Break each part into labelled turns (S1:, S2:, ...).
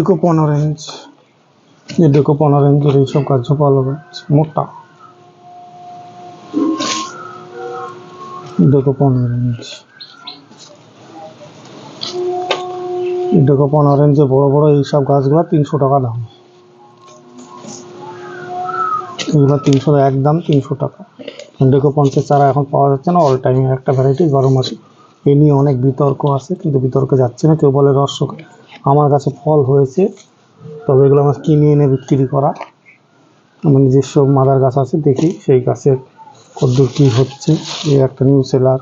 S1: ডেকো পনেরো ইঞ্চ এই ডেকো পনেরো ইঞ্চের এইসব গাছ ভালো গাছ মোটা। ডেকো পনেরো ইঞ্চ ডেকো পনেরো ইঞ্চে বড় বড় এইসব গাছগুলো তিনশো টাকা দাম। এগুলো তিনশো একদম তিনশো টাকা। ডেকো পঞ্চাশ চারা এখন পাওয়া যাচ্ছে না অল টাইম একটা ভ্যারাইটি বারো মাসে। এ নিয়ে অনেক বিতর্ক আছে, কিন্তু বিতর্কে যাচ্ছে না, কেউ বলে রস আমার কাছে ফল হয়েছে, তবে এগুলো আমার কিনে এনে বিক্রি করা। আমার নিজস্ব মাদার গাছ আছে, দেখি সেই গাছের কদ্দূর কী হচ্ছে। এই একটা নিউ সেলার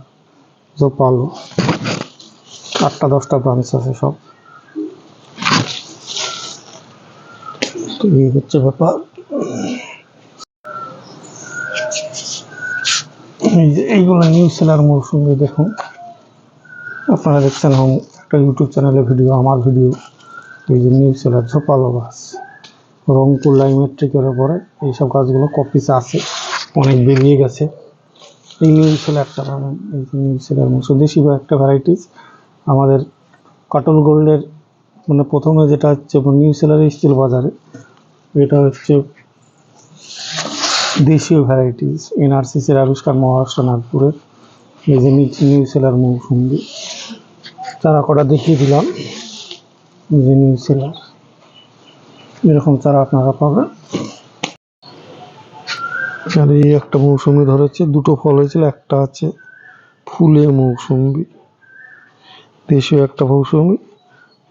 S1: জোপালো। আটটা, দশটা ব্রাঞ্চ আছে সব। তো এই হচ্ছে ব্যাপার। এইগুলো নিউ সেলার মৌসুমি দেখুন। আপনারা দেখছেন হোম একটা ইউটিউব চ্যানেলে ভিডিও আমার ভিডিও এই যে নিউজ সেলার ঝোপালো গাছ রংপুর লাইমেট্রিকের ওপরে এইসব গাছগুলো কপিসে আছে, অনেক বেরিয়ে গেছে। এই নিউ সেলারটা পাবেন এই যে নিউ সেলার মৌসুম দেশি বা একটা ভ্যারাইটিস আমাদের কাটল গোল্ডের মানে প্রথমে যেটা হচ্ছে নিউ সেলার স্টিল বাজারে, এটা হচ্ছে দেশীয় ভ্যারাইটিস এনআরসিসির আবিষ্কার মহারাষ্ট্র, নাগপুরের। এই যে নিউ সেলার মৌসুমি চারা কটা দেখিয়ে দিলাম যে সেলার এরকম চারা আপনারা পাবেন। আর এই একটা মৌসুমি ধরেছে, দুটো ফল হয়েছিল, একটা আছে ফুলে মৌসুমি, দেশীয় একটা মৌসুমি।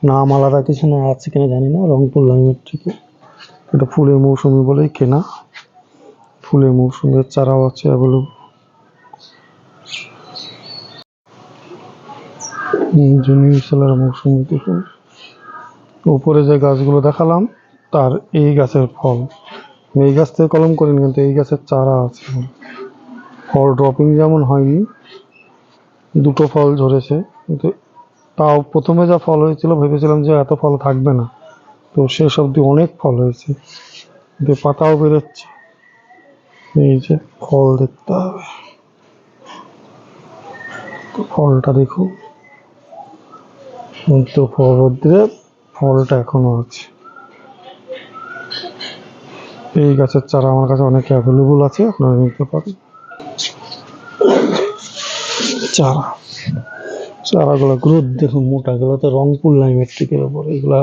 S1: নাম আলাদা কিছু না, আছে কিনা জানি না, রংপুর লাইমের থেকে। এটা ফুলের মৌসুমি বলেই কেনা। ফুলের মৌসুমের চারাও আছে অ্যাভেলেবল জুনিয়র সেলার মৌসুমি উপরে যে গাছগুলো দেখালাম, তার এই গাছের ফল। এই গাছ থেকে কলম করিনি, কিন্তু এই গাছের চারা আছে। ফল ড্রপিং যেমন হয়নি, দুটো ফল ঝরেছে। কিন্তু তাও প্রথমে যা ফল হয়েছিল, ভেবেছিলাম যে এত ফল থাকবে না। তো শেষ অবধি অনেক ফল হয়েছে। কিন্তু পাতাও বেরোচ্ছে। এই যে ফল দেখতে হবে। ফলটা দেখুন। তো ফল রোদ্রে ফলটা এখনও আছে। এই গাছের চারা আমার কাছে অনেক অ্যাভেলেবল আছে, আপনারা নিতে পারেন। চারা। চারাগুলো গ্রোথ দেখুন মোটাগুলো তো রংপুর লাইমেট্রিকের ওপর এগুলা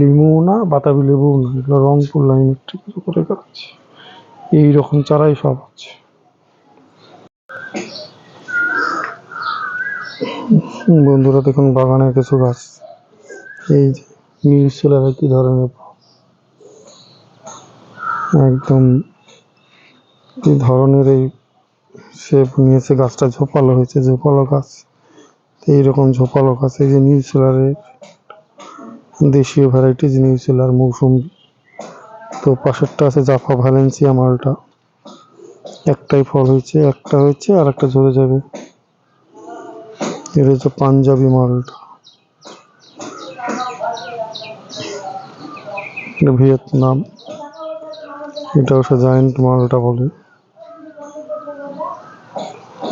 S1: লিমু না, বাতাবি লেবু না। এগুলো রংপুর লাইমেট্রিকের উপরে গাছ এই রকম চারাই সব আছে। বন্ধুরা দেখুন বাগানের কিছু গাছ। এই যে নিউ সেলারে কি ধরনের। একদম কি ধরনের এই শেপ নিয়েছে গাছটা ঝোপালো হয়েছে, ঝোপালো গাছ। তো এইরকম ঝোপালো গাছ, এই যে নিউ সেলারের দেশীয় ভ্যারাইটিজ নিউ সেলার মৌসুমি। তো পাশেরটা আছে জাফা ভ্যালেন্সিয়া মালটা। একটাই ফল হয়েছে, একটা হয়েছে আর একটা ঝরে যাবে। এটা হচ্ছে পাঞ্জাবি মালটা ভিয়েতনাম। এটা হচ্ছে জায়েন্ট মালটা বলে।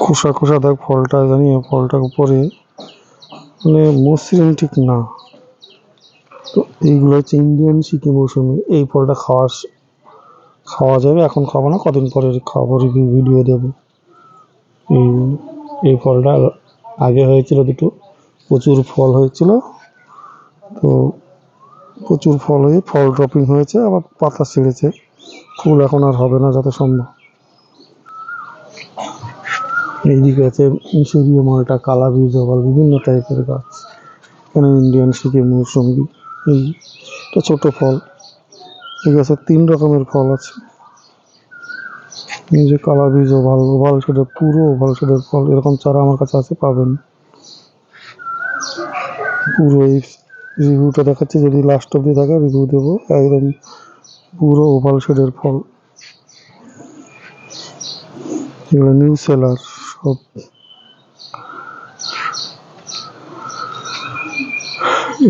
S1: খোসা খোসা দেখ ফলটা, জানি ফলটার উপরে। মানে মসৃণ ঠিক না। তো এইগুলো হচ্ছে ইন্ডিয়ান সিকি মৌসুমি এই ফলটা খাওয়া খাওয়া যাবে, এখন খাব না, কদিন পরে খাব রিভিউ ভিডিও দেবো। এই এই ফলটা আগে হয়েছিল দুটো, প্রচুর ফল হয়েছিল। তো প্রচুর ফল হয়ে ফল ড্রপিং হয়েছে, আবার পাতা ছিঁড়েছে। ফুল এখন আর হবে না যত সম্ভব। এইদিকে আছে মিশরীয় মালটা কালা বীজ আবার বিভিন্ন টাইপের গাছ। এখানে ইন্ডিয়ান সিকিম মৌসুমি এই এটা ছোটো ফল। এই গাছের তিন রকমের ফল আছে। এই যে কালা বীজ ওভাল ওভাল শেডের পুরো ওভাল শেডের ফল এরকম চারা আমার কাছে আছে, পাবেন। পুরো এই রিভিউটা দেখাচ্ছি, যদি লাস্ট অব্দি থাকে রিভিউ দেবো। একদম পুরো ওভাল শেডের ফল। এগুলো নিউ সেলার সব।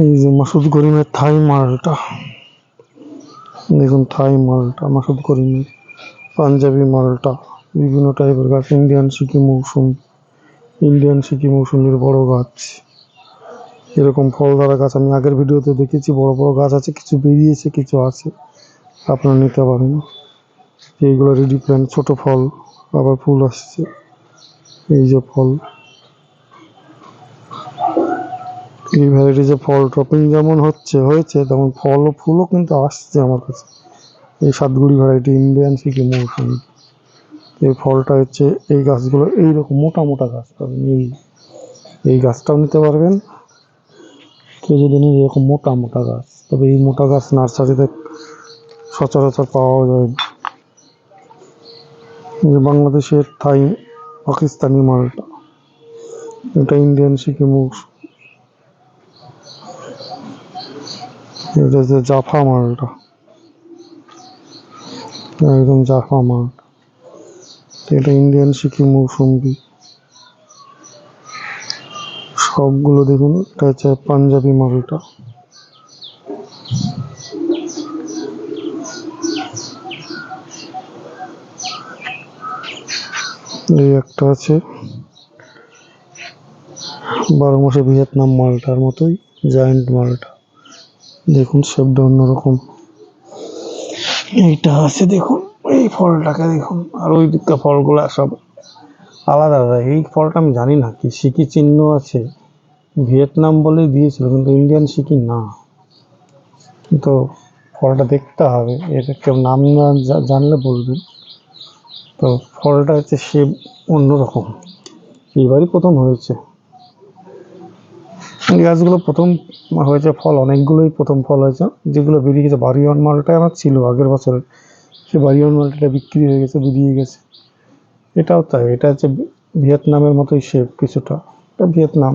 S1: এই যে মাসুদ করিমের থাই মালটা। দেখুন, থাই মালটা, মাসুদ করিমের। পাঞ্জাবি, মালটা, বিভিন্ন টাইপের গাছ ইন্ডিয়ান সিকি মৌসুম ইন্ডিয়ান সিকি মৌসুমের বড় গাছ। এরকম ফল ধরা গাছ আমি আগের ভিডিওতে দেখেছি, বড় বড় গাছ আছে, কিছু বেরিয়েছে, কিছু আছে, আপনারা নিতে পারেন। এইগুলো রেডি প্ল্যান্ট ছোট ফল, আবার ফুল আসছে। এই যে ফল। এই ভ্যারাইটি যে ফল টপিং যেমন হচ্ছে, হয়েছে, তেমন ফল ও ফুলও কিন্তু আসছে আমার কাছে। এই সাতগুড়ি ভ্যারাইটি ইন্ডিয়ান সিকিম মৌসুমি এই ফলটা হচ্ছে এই গাছগুলো, এইরকম মোটা মোটা গাছ পাবেন, এই এই গাছটাও নিতে পারবেন। কেউ যদি নেই এরকম মোটা মোটা গাছ, তবে এই মোটা গাছ নার্সারিতে সচরাচর পাওয়া যায়। যে বাংলাদেশের থাই, পাকিস্তানি মালটা, এটা ইন্ডিয়ান সিকিম এটা যে জাফা মালটা। একদম জাফা মাল এটা ইন্ডিয়ান সিকিম মৌসুম্বি সবগুলো দেখুন, এটা হচ্ছে পাঞ্জাবি মালটা এই একটা আছে। বারো মাসে ভিয়েতনাম মালটার মতোই জায়ান্ট মালটা। দেখুন শেপটা অন্যরকম। এইটা আছে দেখুন, এই ফলটাকে দেখুন, আর ওই দিকটা ফলগুলো সব আলাদা আলাদা। এই ফলটা আমি জানি না, কি সিকি চিহ্ন আছে? ভিয়েতনাম বলে দিয়েছিল, কিন্তু ইন্ডিয়ান সিকি না। তো ফলটা দেখতে হবে এটা কেউ নাম না জানলে বলবেন। তো ফলটা হচ্ছে সে অন্যরকম। এবারই প্রথম হয়েছে। গাছগুলো প্রথম হয়েছে ফল, অনেকগুলোই প্রথম ফল হয়েছে, যেগুলো বেরিয়ে গেছে বাড়িওয়ান মালটা আমার ছিল আগের বছরের। সে বাড়িওয়ান মালটা বিক্রি হয়ে গেছে, বেরিয়ে গেছে। এটাও তাই, এটা হচ্ছে ভিয়েতনামের মতোই শেপ কিছুটা। এটা ভিয়েতনাম,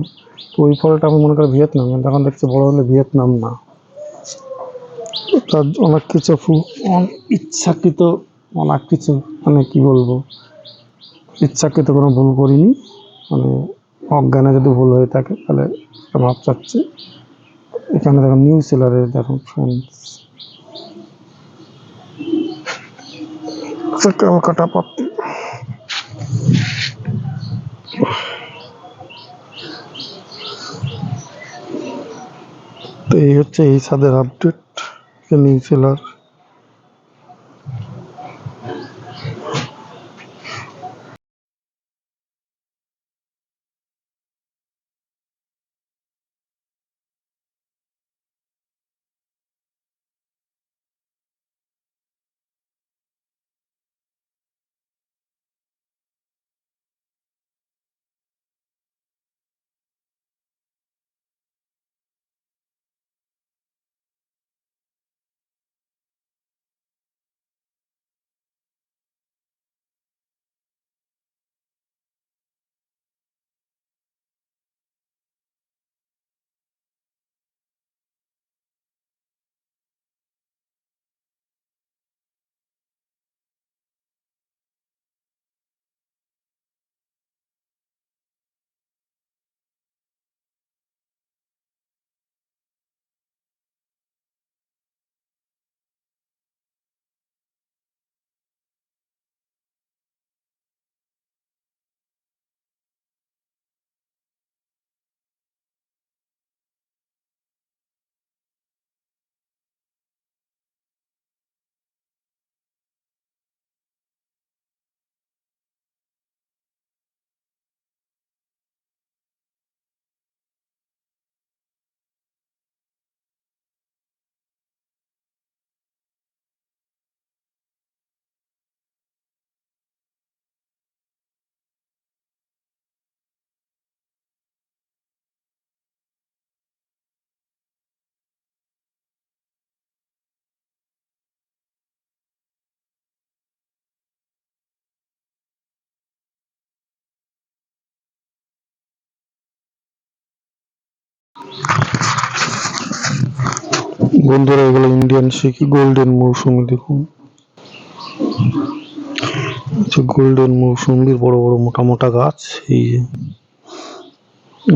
S1: তো ওই ফলটা আমি মনে করি ভিয়েতনাম, কিন্তু এখন দেখছি বড় হলে ভিয়েতনাম না। তার অনেক কিছু ইচ্ছাকৃত অনেক কিছু মানে কি বলব, ইচ্ছাকৃত কোনো ভুল করিনি। মানে অজ্ঞানে যদি ভুল হয়ে থাকে, তাহলে মাপ চাচ্ছি। এখানে দেখুন নিউ সেলারে দেখুন ফ্রেন্ডস পাপ্পি তো এই হচ্ছে এই ছাদের আপডেট নিউ সেলার বন্ধুরা, এগুলো ইন্ডিয়ান শিখি গোল্ডেন মৌসুমি দেখুন। গোল্ডেন মৌসুমির বড় বড় মোটা মোটা গাছ, এই যে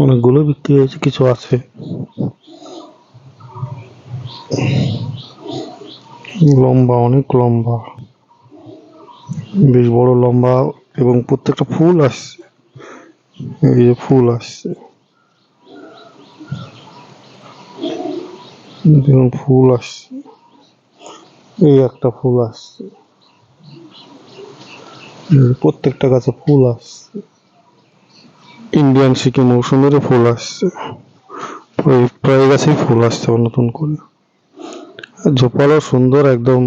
S1: অনেকগুলো বিক্রি হয়েছে, কিছু আছে। লম্বা, অনেক লম্বা। বেশ বড়, লম্বা এবং প্রত্যেকটা ফুল আসছে। এই যে ফুল আসছে। দেখুন, ফুল আসছে। এই একটা ফুল আসছে। প্রত্যেকটা গাছে ফুল আসছে। ইন্ডিয়ান সিকি মৌসুমেরও ফুল আসছে। প্রায় প্রায় গাছেই ফুল আসছে নতুন করে। ঝোপালো সুন্দর একদম,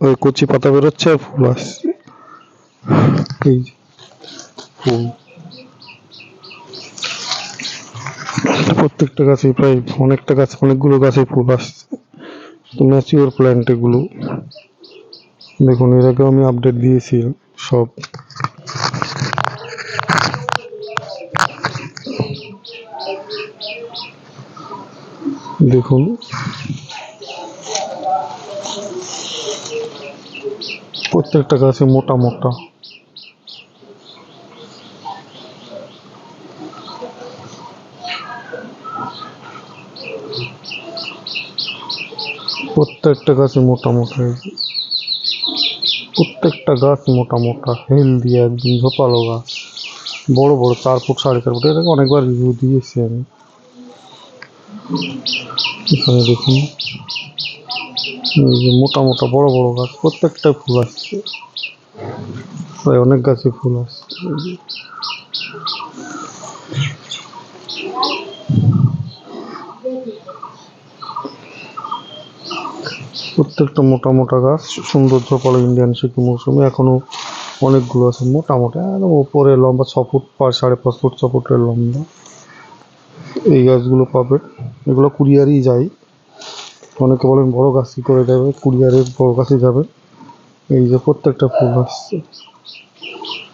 S1: ওই কচি পাতা বেরোচ্ছে আর ফুল আসছে। এই ফুল। প্রত্যেকটা গাছে প্রায় অনেকটা গাছ, অনেকগুলো গাছে ফুল আসছে। তো ম্যাচিওর প্ল্যান্ট এগুলো। দেখুন, এর আগেও আমি আপডেট দিয়েছি সব। দেখুন। প্রত্যেকটা গাছে মোটা মোটা। প্রত্যেকটা গাছে মোটা মোটা প্রত্যেকটা গাছ মোটা মোটা হেলদি একদম, ঝোপালো গাছ। বড় বড় চার ফুট সাড়ে চার ফুট, এটাকে অনেকবার রিভিউ দিয়েছি আমি। এখানে দেখুন। এই যে মোটা মোটা বড় বড় গাছ, প্রত্যেকটা ফুল আসছে। প্রায় অনেক গাছে ফুল আসছে এই যে। প্রত্যেকটা মোটা মোটা গাছ সৌন্দর্য ঝোপালো ইন্ডিয়ান সিকি মৌসুমি, এখনও অনেকগুলো আছে মোটা মোটা একদম ওপরে লম্বা ছ ফুট পার সাড়ে পাঁচ ফুট, ছ ফুটের লম্বা। এই গাছগুলো পাবে। এগুলো কুরিয়ারই যায়। অনেকে বলেন বড় গাছ কি করে যাবে? কুরিয়ারের বড় গাছই যাবে। এই যে প্রত্যেকটা ফুল আসছে।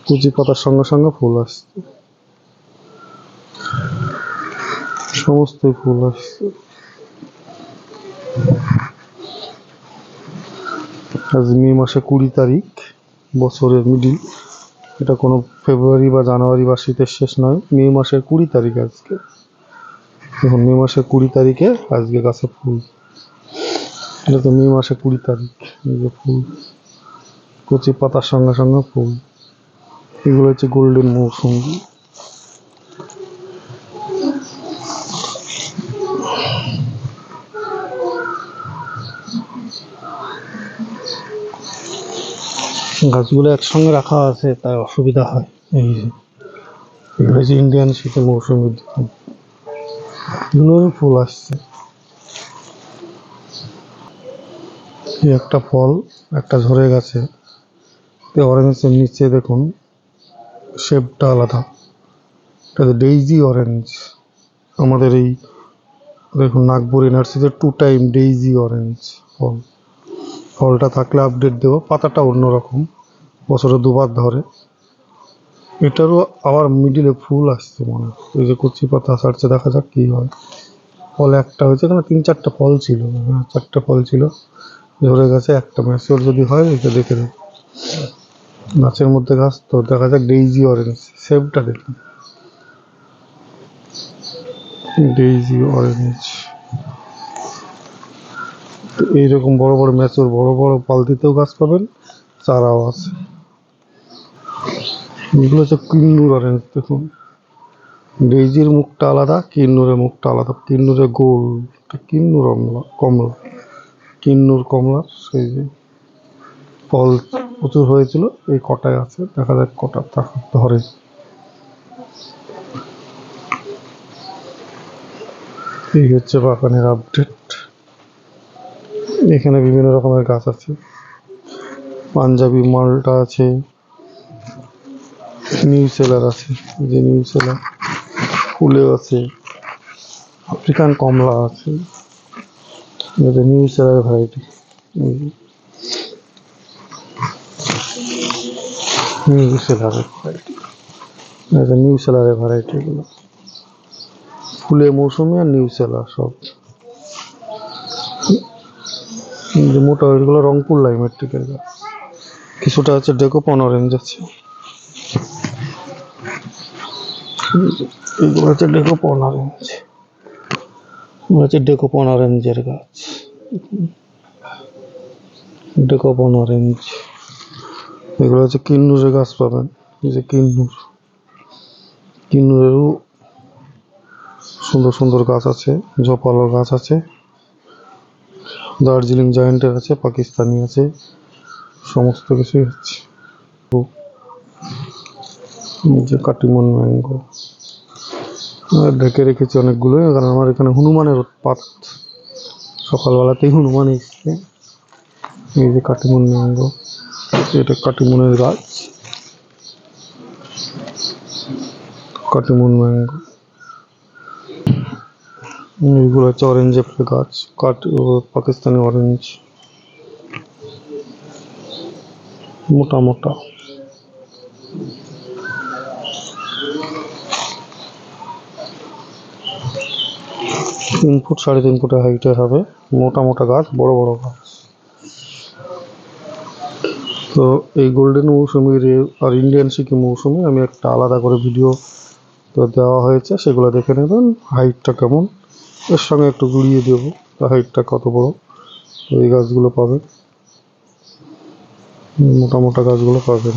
S1: কুচি পাতার সঙ্গে সঙ্গে ফুল আসছে। সমস্তই ফুল আসছে। আজ মে মাসে কুড়ি তারিখ, বছরের মিডিল এটা কোনো ফেব্রুয়ারি বা জানুয়ারি বা শীতের শেষ নয়, মে মাসের কুড়ি তারিখ আজকে। দেখুন, মে মাসের কুড়ি তারিখে আজকে গাছে ফুল। এটা তো মে মাসে কুড়ি তারিখ, এই যে ফুল। কচি পাতার সঙ্গে সঙ্গে ফুল। এগুলো হচ্ছে গোল্ডেন মৌসুমি। গাছগুলো একসঙ্গে রাখা আছে তাই অসুবিধা হয়। এই এগুলো ইন্ডিয়ান শীতে মৌসুমি দেখুন এগুলোরও ফুল আসছে। একটা ফল, একটা ঝরে গেছে। অরেঞ্জের নিচে দেখুন শেপটা আলাদা। এটা ডেইজি অরেঞ্জ আমাদের এই, দেখুন, নাগপুর এনআরসিতে টু টাইম ডেইজি অরেঞ্জ ফল। ফলটা থাকলে আপডেট দেবো, পাতাটা অন্যরকম, বছরে দুবার ধরে। এটারও আবার মিডিলে ফুল আসছে মনে ওই যে কচি পাতা ছাড়ছে দেখা যাক কী হয়। ফল একটা হয়েছে, এখানে তিন চারটে ফল ছিল হ্যাঁ চারটে ফল ছিল। ঝরে গেছে একটা ম্যাচিওর যদি হয়, এটা দেখে দেবো গাছের মধ্যে গাছ তো দেখা যাক ডেইজি অরেঞ্জ সেভটা দেখুন ডেইজি অরেঞ্জ এইরকম বড় বড় ম্যাচুর বড় বড় পালতিতেও গাছ পাবেন, চারাও আছে। এগুলো হচ্ছে কিন্নুর অরেঞ্জ দেখুন। ডেইজির মুখটা আলাদা, কিন্নুরের মুখটা আলাদা। কিন্নুরের গোল কিন্নুর কমলা। কিন্নুর কমলা, সেই যে ফল প্রচুর হয়েছিল, এই কটায় আছে। দেখা যাক কটা ধরে। এই হচ্ছে বাগানের আপডেট এখানে বিভিন্ন রকমের গাছ আছে। পাঞ্জাবি মালটা আছে। নিউ সেলার আছে যে নিউ সেলার ফুলেও আছে। আফ্রিকান কমলা আছে। নিউ সেলার ভ্যারাইটি নিউ সেলারের ভ্যারাইটি নিউ সেলারের ভ্যারাইটি ফুলে মৌসুমি আর নিউ সেলার সব এই যে মোটা ওইগুলো রংপুর লাইমেট্রিকের গাছ কিছুটা আছে ডেকোপন অরেঞ্জ আছে। হচ্ছে ডেকোপন এগুলো হচ্ছে ডেকোপন অরেঞ্জের গাছ। ডেকোপন অরেঞ্জ এগুলো হচ্ছে কিন্নুরের গাছ পাবেন। যে কিন্নুর। কিন্নুরেরও সুন্দর সুন্দর গাছ আছে ঝোপালো গাছ আছে। দার্জিলিং জায়েন্টের আছে, পাকিস্তানি আছে, সমস্ত কিছুই হচ্ছে যে কাটিমন ম্যাঙ্গো। ঢেকে রেখেছি অনেকগুলো, কারণ আমার এখানে হনুমানের উৎপাত সকালবেলাতেই হনুমান এসছে। এই যে কাটিমন ম্যাঙ্গো, এটা কাটিমনের গাছ। কাটিমন ম্যাঙ্গো। এইগুলো হচ্ছে অরেঞ্জ অ্যাপেল গাছ কাট পাকিস্তানি অরেঞ্জ মোটা মোটা। তিন ফুট, সাড়ে তিন ফুটের হাইটের হবে। মোটা মোটা গাছ, বড় বড় গাছ। তো এই গোল্ডেন মৌসুমির আর ইন্ডিয়ান সিকি মৌসুমি, আমি একটা আলাদা করে ভিডিও তো দেওয়া হয়েছে, সেগুলো দেখে নেবেন হাইটটা কেমন। এর সঙ্গে একটু গুড়িয়ে দেবো। হাইটটা কত বড়? তো এই গাছগুলো পাবে? মোটা মোটা গাছগুলো পাবেন